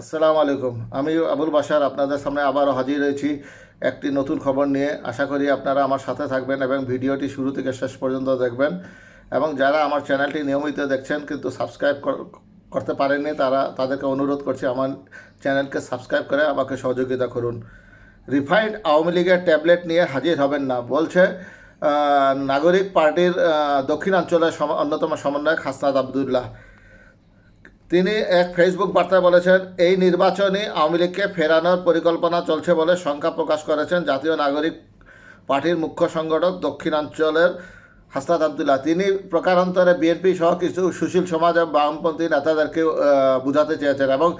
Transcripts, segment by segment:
আসসালামু আলাইকুম। আমি আবুল বাশার, আপনাদের সামনে আবারও হাজির হয়েছি একটি নতুন খবর নিয়ে। আশা করি আপনারা আমার সাথে থাকবেন এবং ভিডিওটি শুরু থেকে শেষ পর্যন্ত দেখবেন। এবং যারা আমার চ্যানেলটি নিয়মিত দেখছেন কিন্তু সাবস্ক্রাইব করতে পারেননি, তারা তাদেরকে অনুরোধ করছি আমার চ্যানেলকে সাবস্ক্রাইব করে আমাকে সহযোগিতা করুন। রিফাইন্ড আওয়ামী লীগের ট্যাবলেট নিয়ে হাজির হবেন না, বলছে নাগরিক পার্টির দক্ষিণাঞ্চলের অন্যতম সমন্বয়ক হাসনাদ আবদুল্লাহ। তিনি এক ফেসবুক বার্তায় বলেছেন, এই নির্বাচনে আওয়ামী লীগকে ফেরানোর পরিকল্পনা চলছে বলে শঙ্কা প্রকাশ করেছেন জাতীয় নাগরিক পার্টির মুখ্য সংগঠক দক্ষিণাঞ্চলের হাসনাত আবদুল্লাহ। তিনি প্রকারান্তরে বিএনপি সহ কিছু সুশীল সমাজ এবং বামপন্থী নেতাদেরকে বোঝাতে চেয়েছেন এবং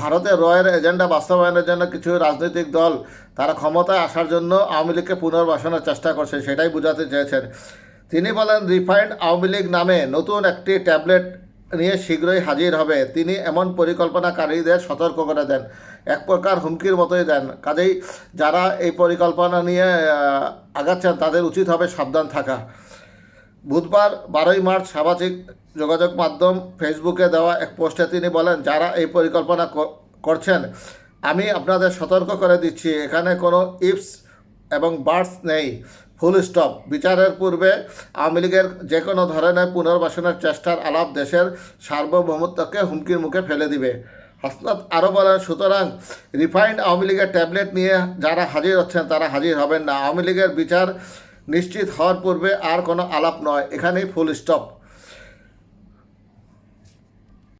ভারতের রয়ের এজেন্ডা বাস্তবায়নের জন্য কিছু রাজনৈতিক দল তারা ক্ষমতায় আসার জন্য আওয়ামী লীগকে পুনর্বাসনের চেষ্টা করছে, সেটাই বোঝাতে চেয়েছেন। তিনি বলেন, রিফাইন্ড আওয়ামী লীগ নামে নতুন একটি ট্যাবলেট নিয়ে শীঘ্রই হাজির হবে। তিনি এমন পরিকল্পনাকারীদের সতর্ক করে দেন, এক প্রকার হুমকির মতোই দেন। কাজেই যারা এই পরিকল্পনা নিয়ে আগাচ্ছেন, তাদের উচিত হবে সাবধান থাকা। বুধবার বারোই মার্চ সামাজিক যোগাযোগ মাধ্যম ফেসবুকে দেওয়া এক পোস্টে তিনি বলেন, যারা এই পরিকল্পনা করছেন, আমি আপনাদের সতর্ক করে দিচ্ছি। এখানে কোনো ইপস এবং বার্ডস নেই। ফুল স্টপ বিচারের পূর্বে আওয়ামী লীগের যে কোনো ধরনের পুনর্বাসনের চেষ্টার আলাপ দেশের সার্বভৌমত্বকে হুমকির মুখে ফেলে দিবে। হাসনাত আরও বলেন, সুতরাং রিফাইন্ড আওয়ামী লীগের ট্যাবলেট নিয়ে যারা হাজির হচ্ছেন, তারা হাজির হবেন না। আওয়ামী লীগের বিচার নিশ্চিত হওয়ার পূর্বে আর কোনো আলাপ নয়। এখানেই ফুল স্টপ